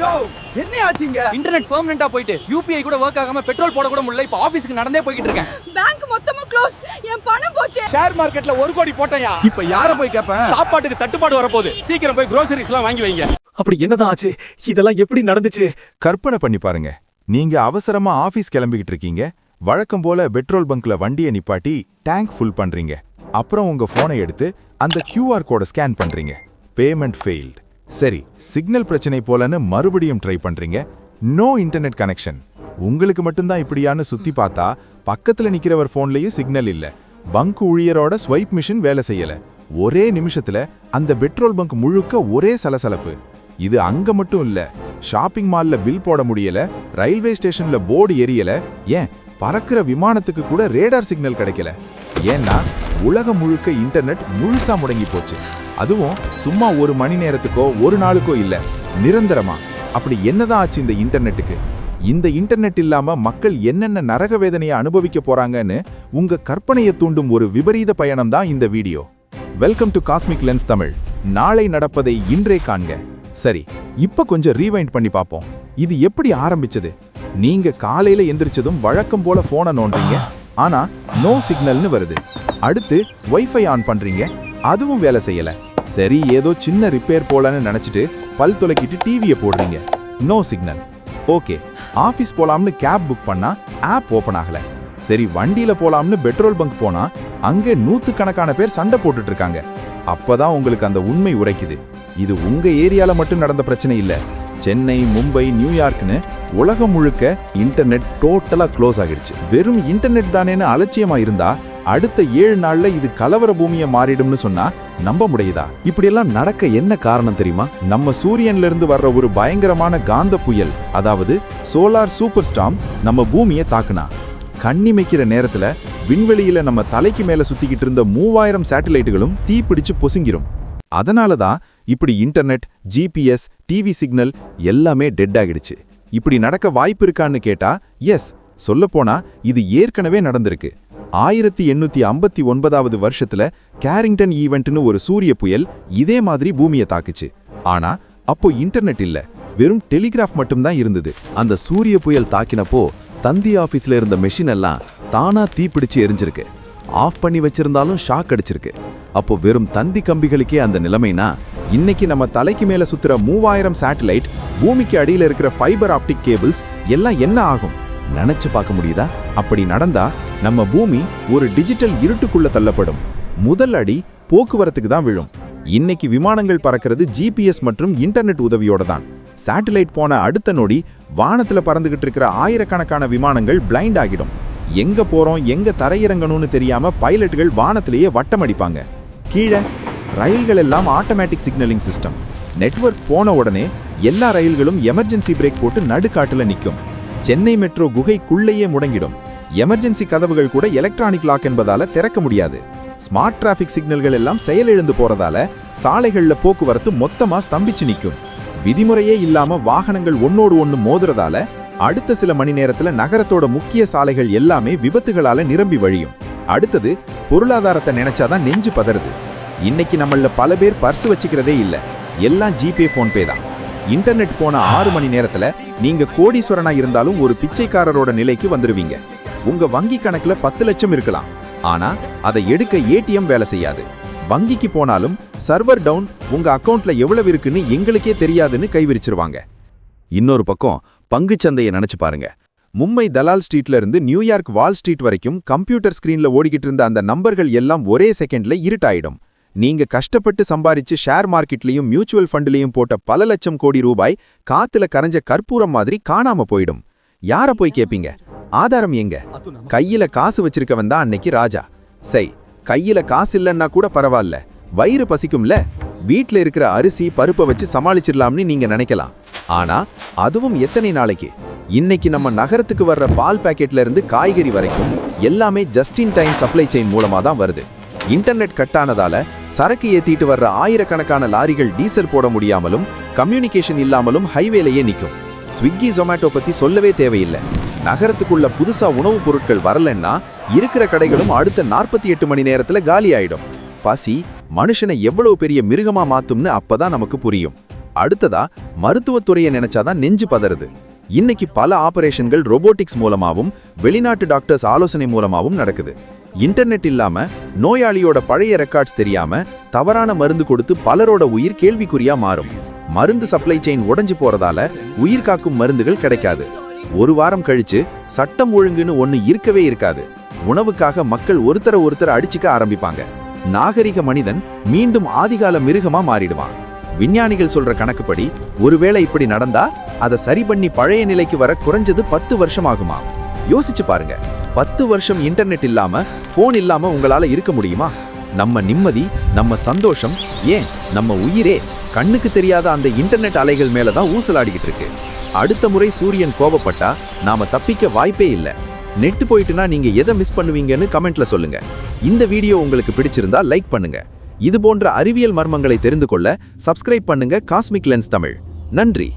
யோ என்ன ஆச்சுங்க? இன்டர்நெட் பெர்மனண்டா போயிட்டு யூபிஐ கூட ஒர்க் ஆகாம பெட்ரோல் போட கூட முடியல. இப்போ ஆபீஸ்க்கு நடந்தே போய்கிட்டு இருக்கேன். பேங்க் மொத்தமா க்ளோஸ் என் பணம் போச்சு. ஷேர் மார்க்கெட்ல ஒரு கோடி போட்டயா இப்ப யார போய் கேப்பேன்? சாப்பாட்டுக்கு தட்டுப்பாடு வரப்போகுது. சீக்கிரம் போய் groceries எல்லாம் வாங்கி வைங்க. அப்படி என்னதான் ஆச்சு? இதெல்லாம் எப்படி நடந்துச்சு? கற்பனை பண்ணி பாருங்க. நீங்க அவசரமா ஆபீஸ் கிளம்பிக்கிட்டு இருக்கீங்க. வழக்கம் போல பெட்ரோல் பங்க்ல வண்டியை நிப்பாட்டி டேங்க் ஃபுல் பண்றீங்க. அப்புறம் உங்க போனை எடுத்து அந்த QR கோடை ஸ்கேன் பண்றீங்க. பேமெண்ட் ஃபெயில்ட் சரி சிக்னல் பிரச்சனை போலன்னு மறுபடியும் ட்ரை பண்றீங்க. நோ இன்டர்நெட் கனெக்ஷன் உங்களுக்கு மட்டும்தான் இப்படியான்னு சுத்தி பார்த்தா பக்கத்துல நிக்கிறவர் போன்லயும் சிக்னல் இல்ல. பங்க் ஊழியரோட ஸ்வைப் மிஷின் வேலை செய்யல. ஒரே நிமிஷத்துல அந்த பெட்ரோல் பங்க் முழுக்க ஒரே சலசலப்பு. இது அங்க மட்டும் இல்ல ஷாப்பிங் மால்ல பில் போட முடியல ரயில்வே ஸ்டேஷன்ல போர்டு எரியல. ஏன்? பறக்கிற விமானத்துக்கு கூட ரேடார் சிக்னல் கிடைக்கல. ஏன்னா உலகம் முழுக்க இன்டர்நெட் முழுசா முடங்கி போச்சு. அதுவும் சும்மா ஒரு மணி நேரத்துக்கோ ஒரு நாளுக்கோ இல்லை. நிரந்தரமா. அப்படி என்னதான் ஆச்சு இந்த இன்டர்நெட்டுக்கு? இந்த இன்டர்நெட் இல்லாம மக்கள் என்னென்ன நரக வேதனையை அனுபவிக்க போறாங்கன்னு உங்க கற்பனையை தூண்டும் ஒரு விபரீத பயணம் தான் இந்த video. Welcome to cosmic lens Tamil நாளை நடப்பதை இன்றே காண்க. சரி இப்ப கொஞ்சம் ரீவைண்ட் பண்ணி பார்ப்போம் இது எப்படி ஆரம்பிச்சது? நீங்க காலையில எந்திரிச்சதும் வழக்கம் போல போனை நோண்டுறீங்க. ஆனா நோ சிக்னல்னு வருது. அடுத்து ஒய்ஃபை ஆன் பண்றீங்க. அதுவும் வேலை செய்யலை. சரி ஏதோ சின்ன ரிப்பேர் போலான்னு நினைச்சிட்டு பல் துலக்கிட்டு டிவியை போடுறீங்க. நோ சிக்னல் ஓகே ஆஃபீஸ் போலாம்னு கேப் புக் பண்ணா ஆப் ஓபன் ஆகல. சரி வண்டியில போலாம்னு பெட்ரோல் பங்க் போனா அங்கே நூத்துக்கணக்கான பேர் சண்டை போட்டுட்டு இருக்காங்க. அப்பதான் உங்களுக்கு அந்த உண்மை உரைக்குது. இது உங்க ஏரியால மட்டும் நடந்த பிரச்சனை இல்ல. சென்னை மும்பை நியூயார்க்னு உலகம் முழுக்க இன்டர்நெட் டோட்டலா க்ளோஸ் ஆகிடுச்சு. வெறும் இன்டர்நெட் தானேன்னு அலட்சியமா இருந்தா அடுத்த ஏழு நாள்ல இது கலவர பூமியை மாறிடும்னு சொன்னா நம்ப முடியுதா? இப்படியெல்லாம் நடக்க என்ன காரணம் தெரியுமா? நம்ம சூரியன்ல இருந்து வர்ற ஒரு பயங்கரமான காந்த புயல் அதாவது சோலார் சூப்பர் ஸ்டாம் நம்ம பூமியை தாக்குனா. கண்ணிமைக்கிற நேரத்துல விண்வெளியில நம்ம தலைக்கு மேல சுத்திக்கிட்டு இருந்த மூவாயிரம் சேட்டலைட்டுகளும் தீப்பிடிச்சு பொசுங்கிரும். அதனால தான் இப்படி இன்டர்நெட் ஜிபிஎஸ் டிவி சிக்னல் எல்லாமே டெட் ஆகிடுச்சு. இப்படி நடக்க வாய்ப்பு இருக்கான்னு கேட்டா எஸ். சொல்லப்போனா இது ஏற்கனவே நடந்திருக்கு. ஆயிரத்தி எண்ணூத்தி ஐம்பத்தி ஒன்பதாவது வருஷத்துல கேரிங்டன் ஈவெண்ட்னு ஒரு சூரிய புயல் இதே மாதிரி பூமியை தாக்குச்சு. ஆனா அப்போ இன்டர்நெட் இல்ல. வெறும் டெலிகிராஃப் மட்டும்தான் இருந்தது. அந்த சூரிய புயல் தாக்கினப்போ தந்தி ஆபீஸ்ல இருந்த மெஷின் எல்லாம் தானா தீப்பிடிச்சு எரிஞ்சிருக்கு. ஆஃப் பண்ணி வச்சிருந்தாலும் ஷாக் அடிச்சிருக்கு. அப்போ வெறும் தந்தி கம்பிகளுக்கே அந்த நிலைமைனா இன்னைக்கு நம்ம தலைக்கு மேல சுத்துற மூவாயிரம் சேட்டலைட் பூமிக்கு அடியில இருக்கிற ஃபைபர் ஆப்டிக் கேபிள்ஸ் எல்லாம் என்ன ஆகும்? நினைச்சு பார்க்க முடியுதா? அப்படி நடந்தா நம்ம பூமி ஒரு டிஜிட்டல் இருட்டுக்குள்ள தள்ளப்படும். முதல் அடி போக்குவரத்துக்கு தான் விழும். இன்னைக்கு விமானங்கள் பறக்கிறது ஜிபிஎஸ் மற்றும் இன்டர்நெட் உதவியோட தான். சேட்டலைட் போன அடுத்த நொடி வானத்துல பறந்துகிட்டு இருக்கிற ஆயிரக்கணக்கான விமானங்கள் பிளைண்ட் ஆகிடும். எங்க போறோம் எங்க தரையிறங்கணும்னு தெரியாம பைலட்டுகள் வானத்திலேயே வட்டம் அடிப்பாங்க. கீழே ரயில்கள் எல்லாம் ஆட்டோமேட்டிக் சிக்னலிங் சிஸ்டம். நெட்வொர்க் போன உடனே எல்லா ரயில்களும் எமர்ஜென்சி பிரேக் போட்டு நடுக்காட்டுல நிற்கும் சென்னை மெட்ரோ குகைக்குள்ளேயே முடங்கிடும். எமர்ஜென்சி கதவுகள் கூட எலக்ட்ரானிக் லாக் என்பதால திறக்க முடியாது. ஸ்மார்ட் டிராஃபிக் சிக்னல்கள் எல்லாம் செயலிழந்து போறதால சாலைகளில் போக்குவரத்து மொத்தமா ஸ்தம்பிச்சு நிற்கும் விதிமுறையே இல்லாம வாகனங்கள் ஒன்னோடு ஒன்னு மோதுறதால அடுத்த சில மணி நேரத்துல நகரத்தோட முக்கிய சாலைகள் எல்லாமே விபத்துகளால நிரம்பி வழியும். அடுத்தது பொருளாதாரத்தை நினைச்சாதான் நெஞ்சு பதறுது. இன்னைக்கு நம்மள பல பேர் பர்ஸ் வச்சுக்கிறதே இல்ல. எல்லாம் ஜிபே போன்பே தான். இன்டர்நெட் போன ஆறு மணி நேரத்துல நீங்க கோடீஸ்வரனா இருந்தாலும் ஒரு பிச்சைக்காரரோட நிலைக்கு வந்துருவீங்க. உங்க வங்கி கணக்குல பத்து லட்சம் இருக்கலாம். ஆனா அதை எடுக்க ஏடிஎம் வேலை செய்யாது. வங்கிக்கு போனாலும் சர்வர் டவுன் உங்க அக்கவுண்ட்ல எவ்வளவு இருக்குன்னு எங்களுக்கே தெரியாதுன்னு கைவிரிச்சிருவாங்க. இன்னொரு பக்கம் பங்குச்சந்தையை நினைச்சு பாருங்க. மும்பை தலால் ஸ்ட்ரீட்ல இருந்து நியூயார்க் வால் ஸ்ட்ரீட் வரைக்கும் கம்ப்யூட்டர் ஸ்கிரீன்ல ஓடிக்கிட்டு இருந்த அந்த நம்பர்கள் எல்லாம் ஒரே செகண்ட்ல இருட்டாயிடும். நீங்க கஷ்டப்பட்டு சம்பாரிச்சு ஷேர் மார்க்கெட்லயும் மியூச்சுவல் ஃபண்ட்லயும் போட்ட பல லட்சம் கோடி ரூபாய் காத்துல கரைஞ்ச கற்பூரம் மாதிரி காணாம போயிடும். யார போய் கேப்பீங்க? ஆதாரம் எங்க? கையில காசு வச்சிருக்கவன் தான் அன்னைக்கு ராஜா. செய் கையில காசு இல்லைன்னா கூட பரவாயில்ல வயிறு பசிக்கும்ல? வீட்ல இருக்கிற அரிசி பருப்பை வச்சு சமாளிச்சிடலாம்னு நீங்க நினைக்கலாம். ஆனா அதுவும் எத்தனை நாளைக்கு? இன்னைக்கு நம்ம நகரத்துக்கு வர்ற பால் பாக்கெட்ல இருந்து காய்கறி வரைக்கும் எல்லாமே just in time supply chain மூலமா தான் வருது. இன்டர்நெட் கட் ஆனதால சரக்கு ஏத்திட்டு வர்ற ஆயிரக்கணக்கான லாரிகள் டீசல் போட முடியாமலும் கம்யூனிகேஷன் இல்லாமலும் ஹைவேலையே நிக்கும். ஸ்விக்கி ஜொமேட்டோ பத்தி சொல்லவே தேவையில்லை. நகரத்துக்குள்ள புதுசா உணவுப் பொருட்கள் வரலன்னா இருக்கிற கடைகளும் அடுத்த நாற்பத்தி எட்டு மணி நேரத்துல காலி ஆயிடும் பசி மனுஷனை எவ்வளவு பெரிய மிருகமா மாத்தும்னு அப்பதான் நமக்கு புரியும். அடுத்ததா மருத்துவத்துறையை நினைச்சாதான் நெஞ்சு பதறுது. இன்னைக்கு பல ஆபரேஷன்கள் ரோபோட்டிக்ஸ் மூலமாவும் வெளிநாட்டு டாக்டர்ஸ் ஆலோசனை மூலமாவும் நடக்குது. இன்டர்நெட் இல்லாம நோயாளியோட பழைய ரெக்கார்ட்ஸ் தெரியாம தவறான மருந்து கொடுத்து பலரோட உயிர் கேள்விக்குறியா மாறும். மருந்து சப்ளை செயின் உடைஞ்சு போறதால உயிர் காக்கும் மருந்துகள் கிடைக்காது. ஒரு வாரம் கழிச்சு சட்டம் ஒழுங்குன்னு ஒண்ணு இருக்கவே இருக்காது. உணவுக்காக மக்கள் ஒருத்தர ஒருத்தர் அடிச்சுக்க ஆரம்பிப்பாங்க. நாகரிக மனிதன் மீண்டும் ஆதிகால மிருகமா மாறிடுவான். விஞ்ஞானிகள் சொல்ற கணக்குப்படி ஒருவேளை இப்படி நடந்தா அதை சரி பண்ணி பழைய நிலைக்கு வர குறைஞ்சது பத்து வருஷம் ஆகுமா யோசிச்சு பாருங்க. பத்து வருஷம் இன்டர்நெட் இல்லாம போன் இல்லாம உங்களால இருக்க முடியுமா? நம்ம நிம்மதி நம்ம சந்தோஷம் ஏன்? நம்ம உயிரே. கண்ணுக்கு தெரியாத அந்த இன்டர்நெட் அலைகள் மேல தான் ஊசலாடிக்கிட்டு இருக்கு. அடுத்த முறை சூரியன் கோபப்பட்டா நாம தப்பிக்க வாய்ப்பே இல்லை. நெட் போயிட்டுனா நீங்க எதை மிஸ் பண்ணுவீங்கன்னு கமெண்ட்ல சொல்லுங்க. இந்த வீடியோ உங்களுக்கு பிடிச்சிருந்தா லைக் பண்ணுங்க. இது போன்ற அறிவியல் மர்மங்களை தெரிந்து கொள்ள சப்ஸ்கிரைப் பண்ணுங்க காஸ்மிக் லென்ஸ் தமிழ் நன்றி.